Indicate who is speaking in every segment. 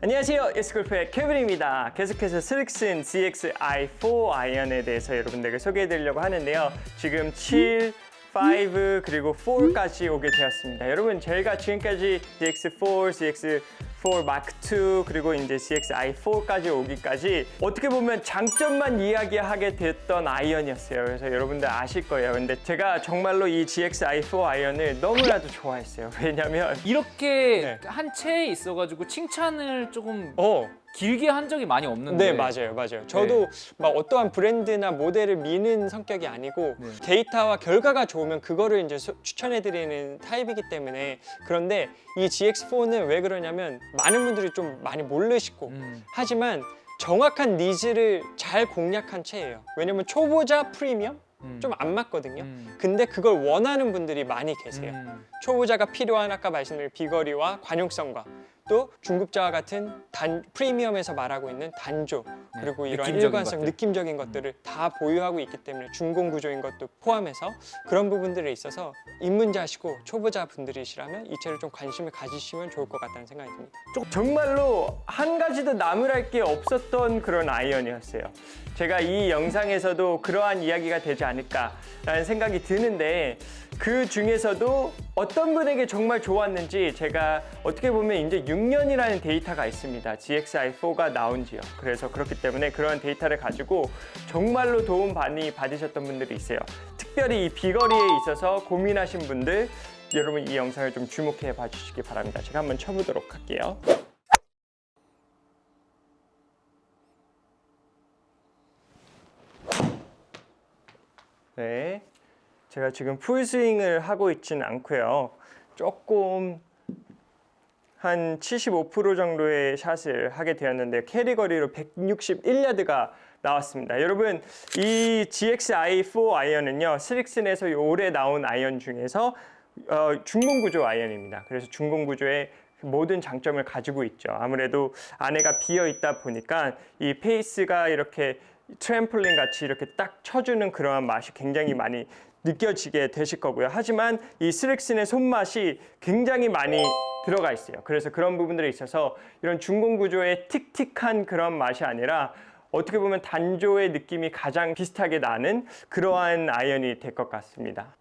Speaker 1: 안녕하세요. 예스골프의 케빈입니다. 계속해서 스릭슨 CX-i4 아이언에 대해서 여러분들에게 소개해 드리려고 하는데요. 지금 7, 5 그리고 4까지 오게 되었습니다. 여러분 저희가 지금까지 CX4, CX4 Mark II 그리고 이제 CX-i4까지 오기까지 어떻게 보면 장점만 이야기하게 됐던 아이언이었어요. 그래서 여러분들 아실 거예요. 근데 제가 정말로 이 GX-i4 아이언을 너무나도 좋아했어요. 왜냐면
Speaker 2: 이렇게
Speaker 1: 네.
Speaker 2: 한 채에 있어가지고 칭찬을 조금
Speaker 1: 어
Speaker 2: 길게 한 적이 많이 없는데
Speaker 1: 네 맞아요 맞아요 저도 막 어떠한 브랜드나 모델을 미는 성격이 아니고
Speaker 2: 네.
Speaker 1: 데이터와 결과가 좋으면 그거를 이제 소- 추천해 드리는 타입이기 때문에 그런데 이 GX4는 왜 그러냐면 많은 분들이 좀 많이 모르시고.
Speaker 2: 음,
Speaker 1: 하지만 정확한 니즈를 잘 공략한 채예요. 왜냐면 초보자 프리미엄
Speaker 2: 음,
Speaker 1: 좀 안 맞거든요.
Speaker 2: 음,
Speaker 1: 근데 그걸 원하는 분들이 많이 계세요.
Speaker 2: 음,
Speaker 1: 초보자가 필요한 아까 말씀드린 비거리와 관용성과 또 중급자와 같은 단 프리미엄에서 말하고 있는 단조 그리고 이런
Speaker 2: 네, 느낌적인
Speaker 1: 일관성,
Speaker 2: 것들. 음.
Speaker 1: 느낌적인 것들을 다 보유하고 있기 때문에 중공 구조인 것도 포함해서 그런 부분들에 있어서 입문자시고 초보자 분들이시라면 이 채를 좀 관심을 가지시면 좋을 것 같다는 생각이 듭니다. 정말로 한 가지도 나무랄 게 없었던 그런 아이언이었어요. 제가 이 영상에서도 그러한 이야기가 되지 않을까라는 생각이 드는데 그 중에서도 어떤 분에게 정말 좋았는지 제가 어떻게 보면 이제 6 년이라는 데이터가 있습니다. GXI4가 나온 지요. 그래서 그렇기 때문에 그런 데이터를 가지고 정말로 도움 많이 받으셨던 분들이 있어요. 특별히 이 비거리에 있어서 고민하신 분들 여러분 이 영상을 좀 주목해 봐주시기 바랍니다. 제가 한번 쳐보도록 할게요. 네. 제가 지금 풀스윙을 하고 있지는 않고요. 조금 한 75% 정도의 샷을 하게 되었는데 캐리 거리로 161야드가 나왔습니다. 여러분 이 GXI4 아이언은요 스릭슨에서 올해 나온 아이언 중에서 어, 중공 구조 아이언입니다. 그래서 중공 구조의 모든 장점을 가지고 있죠. 아무래도 안에가 비어 있다 보니까 이 페이스가 이렇게 트램플린 같이 이렇게 딱 쳐주는 그러한 맛이 굉장히 많이 느껴지게 되실 거고요. 하지만 이 스릭슨의 손맛이 굉장히 많이 들어가 있어요. 그래서 그런 부분들에 있어서 이런 중공 구조의 틱틱한 그런 맛이 아니라 어떻게 보면 단조의 느낌이 가장 비슷하게 나는 그러한 아이언이 될 것 같습니다.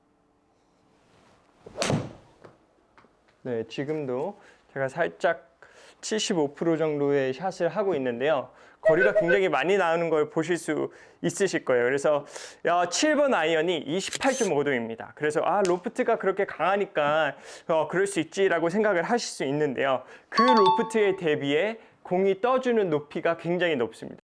Speaker 1: 네, 지금도 제가 살짝 75% 정도의 샷을 하고 있는데요. 거리가 굉장히 많이 나오는 걸 보실 수 있으실 거예요. 그래서 야, 7번 아이언이 28.5도입니다. 그래서 아 로프트가 그렇게 강하니까 어, 그럴 수 있지라고 생각을 하실 수 있는데요. 그 로프트에 대비해 공이 떠주는 높이가 굉장히 높습니다.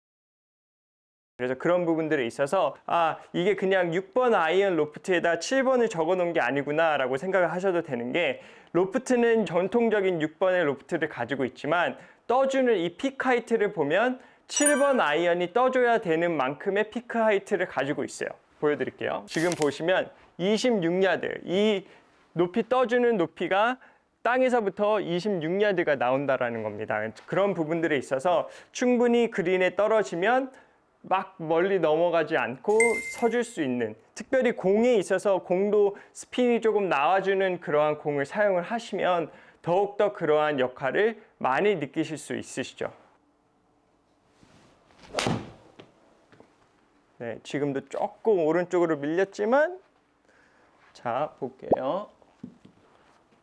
Speaker 1: 그래서 그런 부분들에 있어서 아 이게 그냥 6번 아이언 로프트에다 7번을 적어 놓은 게 아니구나라고 생각을 하셔도 되는 게 로프트는 전통적인 6번의 로프트를 가지고 있지만 떠주는 이 피크 하이트를 보면 7번 아이언이 떠줘야 되는 만큼의 피크 하이트를 가지고 있어요. 보여드릴게요. 지금 보시면 26야드 이 높이 떠주는 높이가 땅에서부터 26야드가 나온다라는 겁니다. 그런 부분들에 있어서 충분히 그린에 떨어지면 막 멀리 넘어가지 않고 서줄 수 있는 특별히 공에 있어서 공도 스핀이 조금 나와주는 그러한 공을 사용을 하시면 더욱더 그러한 역할을 많이 느끼실 수 있으시죠. 네, 지금도 조금 오른쪽으로 밀렸지만 자, 볼게요.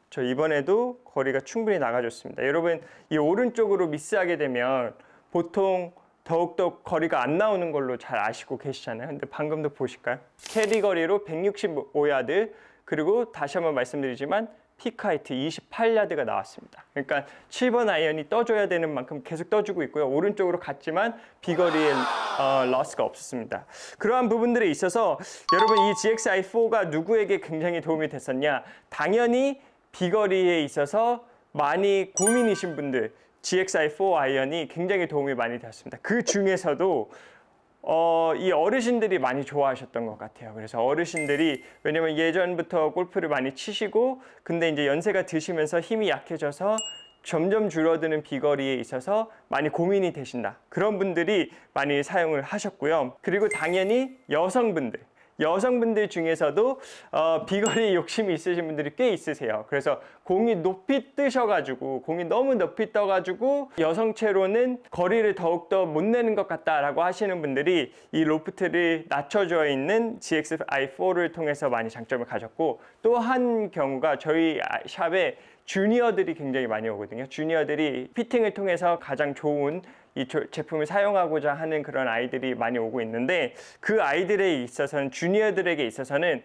Speaker 1: 저 이번에도 거리가 충분히 나가줬습니다. 여러분 이 오른쪽으로 미스하게 되면 보통 더욱더 거리가 안 나오는 걸로 잘 아시고 계시잖아요. 근데 방금도 보실까요? 캐리 거리로 165야드 그리고 다시 한번 말씀드리지만 피카이트 28야드가 나왔습니다. 그러니까 7번 아이언이 떠줘야 되는 만큼 계속 떠주고 있고요. 오른쪽으로 갔지만 비거리에 어, 러스가 없었습니다. 그러한 부분들에 있어서 여러분 이 GXI4가 누구에게 굉장히 도움이 됐었냐? 당연히 비거리에 있어서 많이 고민이신 분들 GXI4 아이언이 굉장히 도움이 많이 되었습니다. 그 중에서도 어, 이 어르신들이 많이 좋아하셨던 것 같아요. 그래서 어르신들이 왜냐면 예전부터 골프를 많이 치시고 근데 이제 연세가 드시면서 힘이 약해져서 점점 줄어드는 비거리에 있어서 많이 고민이 되신다. 그런 분들이 많이 사용을 하셨고요. 그리고 당연히 여성분들. 여성분들 중에서도 어, 비거리 욕심이 있으신 분들이 꽤 있으세요. 그래서 공이 높이 뜨셔가지고 공이 너무 높이 떠가지고 여성체로는 거리를 더욱더 못 내는 것 같다라고 하시는 분들이 이 로프트를 낮춰져 있는 GXI4를 통해서 많이 장점을 가졌고 또 한 경우가 저희 아- 샵에 주니어들이 굉장히 많이 오거든요. 주니어들이 피팅을 통해서 가장 좋은 이 조- 제품을 사용하고자 하는 그런 아이들이 많이 오고 있는데 그 아이들에 있어서는 주니어들에게 있어서는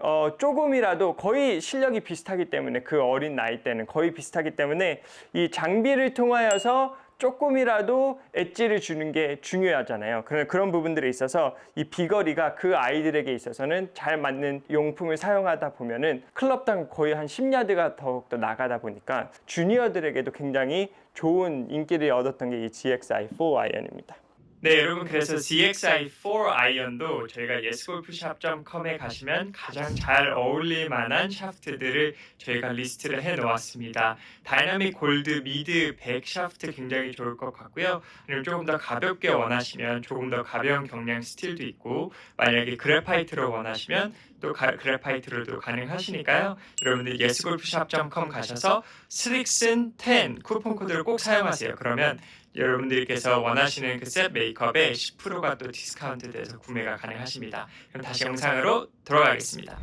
Speaker 1: 어, 조금이라도 거의 실력이 비슷하기 때문에 그 어린 나이 때는 거의 비슷하기 때문에 이 장비를 통하여서 조금이라도 엣지를 주는 게 중요하잖아요. 그런 그런 부분들에 있어서 이 비거리가 그 아이들에게 있어서는 잘 맞는 용품을 사용하다 보면은 클럽당 거의 한 10야드가 더욱더 나가다 보니까 주니어들에게도 굉장히 좋은 인기를 얻었던 게 이 GXI4 아이언입니다. 네, 여러분 그래서 GXI4 아이언도 저희가 예스골프샵.com에 가시면 가장 잘 어울릴 만한 샤프트들을 저희가 리스트를 해 놓았습니다. 다이나믹 골드 미드 100 샤프트 굉장히 좋을 것 같고요. 그리고 조금 더 가볍게 원하시면 조금 더 가벼운 경량 스틸도 있고 만약에 그래파이트로 원하시면 또 가- 그래파이트로도 가능하시니까요. 여러분들 예스골프샵.com 가셔서 스릭슨 10 쿠폰 코드를 꼭 사용하세요. 그러면 여러분들께서 원하시는 그셋 메이크업에 10%가 또 디스카운트 돼서 구매가 가능하십니다. 그럼 다시 영상으로 돌아가겠습니다.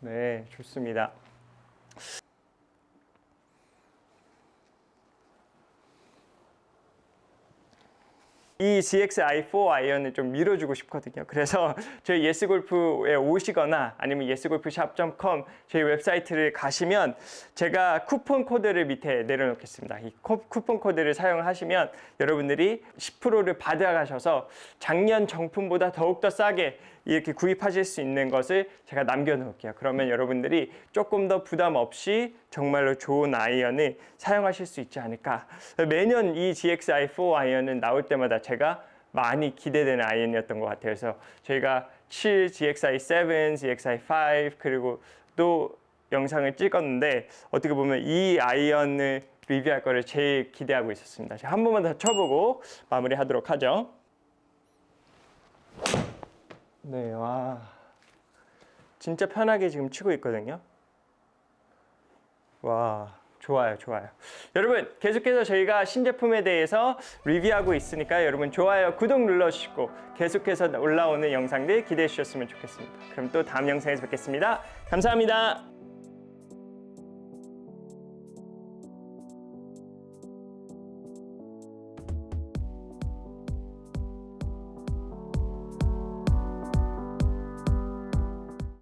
Speaker 1: 네, 좋습니다. 이 GXI4 아이언을 좀 밀어주고 싶거든요. 그래서 저희 예스골프에 오시거나 아니면 예스골프샵.com 저희 웹사이트를 가시면 제가 쿠폰 코드를 밑에 내려놓겠습니다. 이 코- 쿠폰 코드를 사용하시면 여러분들이 10%를 받아가셔서 작년 정품보다 더욱더 싸게 이렇게 구입하실 수 있는 것을 제가 남겨놓을게요. 그러면 여러분들이 조금 더 부담 없이 정말로 좋은 아이언을 사용하실 수 있지 않을까. 매년 이 GXI4 아이언은 나올 때마다 제가 많이 기대되는 아이언이었던 것 같아요. 그래서 저희가 7, GXI7, GXI5 그리고 또 영상을 찍었는데 어떻게 보면 이 아이언을 리뷰할 거를 제일 기대하고 있었습니다. 한 번만 더 쳐보고 마무리하도록 하죠. 네, 와. 진짜 편하게 지금 치고 있거든요. 와, 좋아요, 좋아요. 여러분, 계속해서 저희가 신제품에 대해서 리뷰하고 있으니까 여러분 좋아요, 구독 눌러주시고 계속해서 올라오는 영상들 기대해 주셨으면 좋겠습니다. 그럼 또 다음 영상에서 뵙겠습니다. 감사합니다.